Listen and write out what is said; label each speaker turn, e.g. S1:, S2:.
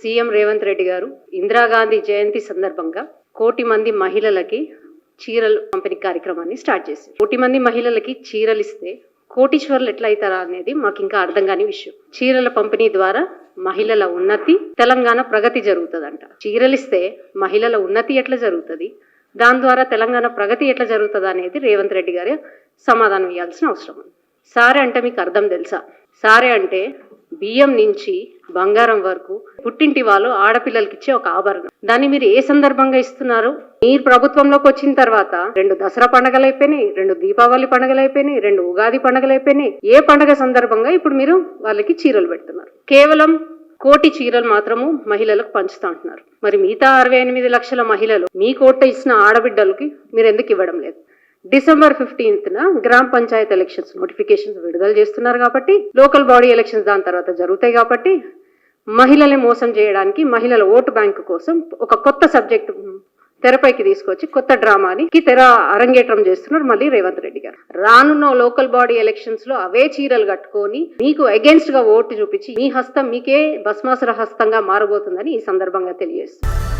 S1: CM Revanth Reddy గారు ఇందిరాగాంధీ జయంతి సందర్భంగా కోటి మంది మహిళలకి చీరలు పంపిణీ కార్యక్రమాన్ని స్టార్ట్ చేసింది కోటి మంది మహిళలకి చీరలు ఇస్తే కోటీశ్వర్లు ఎట్లా అనేది మాకు ఇంకా అర్థం కాని విషయం. చీరల పంపిణీ ద్వారా మహిళల ఉన్నతి తెలంగాణ ప్రగతి జరుగుతుందంట. చీరలిస్తే మహిళల ఉన్నతి ఎట్లా జరుగుతుంది? దాని ద్వారా తెలంగాణ ప్రగతి ఎట్లా జరుగుతుంది అనేది రేవంత్ రెడ్డి గారు సమాధానం ఇవ్వాల్సిన అవసరం ఉంది. సారే అంటే మీకు అర్థం తెలుసా? సారే అంటే బియ్యం నుంచి బంగారం వరకు పుట్టింటి వాళ్ళు ఆడపిల్లలకి ఇచ్చే ఒక ఆభరణం. దాన్ని మీరు ఏ సందర్భంగా ఇస్తున్నారు? మీరు ప్రభుత్వంలోకి వచ్చిన తర్వాత రెండు దసరా పండుగలు అయిపోయినాయి రెండు దీపావళి పండుగలు అయిపోయినాయి రెండు ఉగాది పండుగలు అయిపోయినాయి. ఏ పండుగ సందర్భంగా ఇప్పుడు మీరు వాళ్ళకి చీరలు పెడుతున్నారు? కేవలం కోటి చీరలు మాత్రము మహిళలకు పంచుతా ఉంటున్నారు మరి మిగతా అరవై ఎనిమిది లక్షల మహిళలు మీ కోట ఇచ్చిన ఆడబిడ్డలకి మీరు ఎందుకు ఇవ్వడం లేదు? డిసెంబర్ ఫిఫ్టీన్త్ న గ్రామ పంచాయత్ ఎలక్షన్స్ నోటిఫికేషన్స్ విడుదల చేస్తున్నారు కాబట్టి లోకల్ బాడీ ఎలక్షన్స్ దాని తర్వాత జరుగుతాయి కాబట్టి మహిళల్ని మోసం చేయడానికి మహిళల ఓటు బ్యాంకు కోసం ఒక కొత్త సబ్జెక్ట్ తెరపైకి తీసుకొచ్చి కొత్త డ్రామాని తెర అరంగేట్రం చేస్తున్నారు మళ్ళీ రేవంత్ రెడ్డి గారు. రానున్న లోకల్ బాడీ ఎలక్షన్స్లో అవే చీరలు కట్టుకొని మీకు అగేన్స్ట్గా ఓటు చూపించి మీ హస్తం మీకే భస్మాసుర హస్తంగా మారబోతుందని ఈ సందర్భంగా తెలియజేస్తుంది